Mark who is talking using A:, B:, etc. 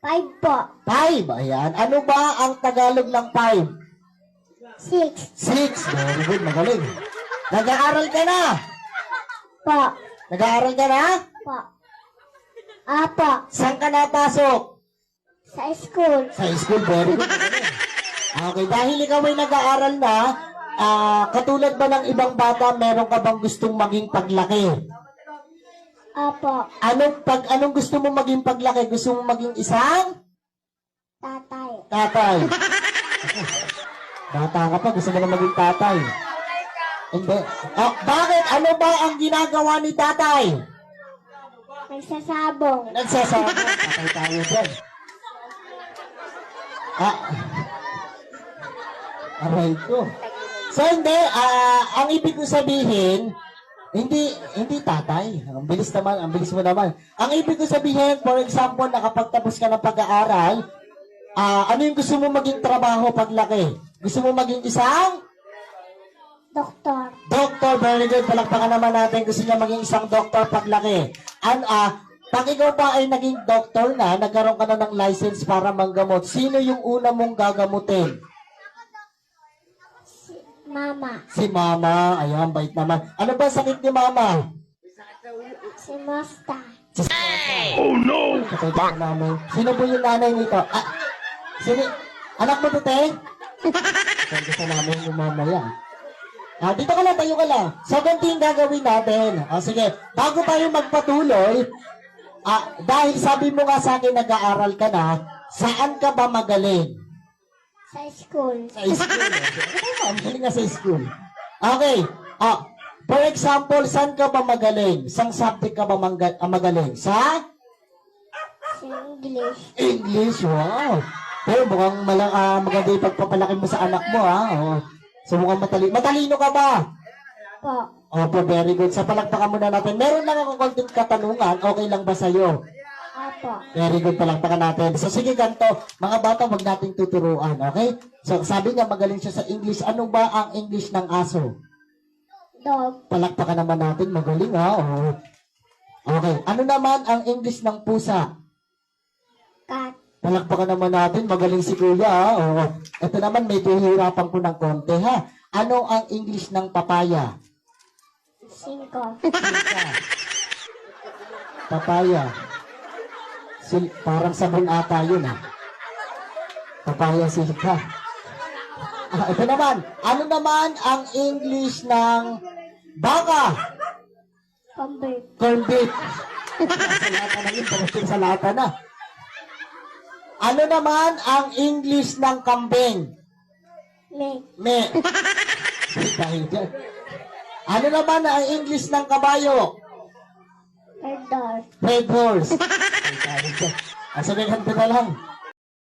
A: Five po.
B: Five. Ayan. Ano ba ang Tagalog ng five?
A: Six
B: Six. Very good. Magaling. Nag-aaral ka na.
A: po.
B: Nag-aaral ka na?
A: Po. Apo.
B: Saan ka napasok?
A: Sa school.
B: Sa school. Very good. Okay. Dahil ikaw ay nag-aaral na, ah, katulad ba ng ibang bata, meron ka bang gustong maging paglaki?
A: Apo.
B: Anong pag anong gusto mo maging paglaki? Gusto mo maging isang
A: Tatay.
B: tatay? Bata ka pa, gusto mo na maging tatay. Hindi. Oh, bakit? Ano ba ang ginagawa ni tatay?
A: Nagsasabong.
B: Nagsasabi. Patay tayo dyan. Ah. Aray ko. So hindi, ah, ang ibig ko sabihin, hindi hindi tatay. Ang bilis naman, ang bilis mo naman. Ang ibig ko sabihin, for example, nakapagtapos ka ng pag-aaral, ah, ano yung gusto mo maging trabaho paglaki? Gusto mo maging isang
A: Doktor.
B: Doctor, very good. Palakpakan naman natin. Gusto niya maging isang doctor paglaki. An, ah, pag ikaw pa ay naging doctor na, nagkaroon ka na ng license para manggamot, sino yung una mong gagamutin?
A: Si Mama.
B: Si mama. Ayan, bait naman. Ano ba sakit ni mama?
A: Si Mosta.
B: Oh no! Patay namin. Sino po yung nanay nito? Ah, sino? Anak mo to, te? Kaya sa namin yung mama yan. Ah, dito ka lang, tayo ka lang. So, ganito yung gagawin natin. O, sige. Bago tayo magpatuloy, ah, dahil sabi mo nga sa akin nag-aaral ka na, saan ka ba magaling?
A: Sa school.
B: Sa school. Ano ba? Magaling nga sa school. Okay. Ah, for example, saan ka ba magaling? Sang subject ka ba mangga- ah, magaling? Sa?
A: Sa English.
B: English, wow. Pero mukhang mala, ah, maganda yung pagpapalaki mo sa anak mo, ha? Oh. So mukhang matali matalino ka ba?
A: Po.
B: Opo, very good. Sa palakpakan muna natin. Meron lang ako konting katanungan. Okay lang ba sa'yo?
A: Apo.
B: Very good, palakpakan natin. So sige, ganito. Mga bata, wag nating tuturuan, okay? So sabi niya, magaling siya sa English. Ano ba ang English ng aso?
A: Dog.
B: Palakpakan naman natin. Magaling, ha? Oh. Okay. Ano naman ang English ng pusa?
A: Cat.
B: Palakpakan naman natin, magaling si Kuya. Ha? Oo. Ito naman, medyo hirapan ko ng konti ha. Ano ang English ng papaya?
A: Cinco.
B: Papaya. Sil parang sabon ata yun ha. Papaya silka. Ah, ito naman, ano naman ang English ng baka?
A: Convert.
B: Corn beef. sa lata na yun, pagkasing sa lata na. Ano naman ang English ng kambing?
A: Meg.
B: Me. Dahil dyan. Ano naman ang English ng kabayo?
A: Red
B: horse. Ah, sabihin ko na lang.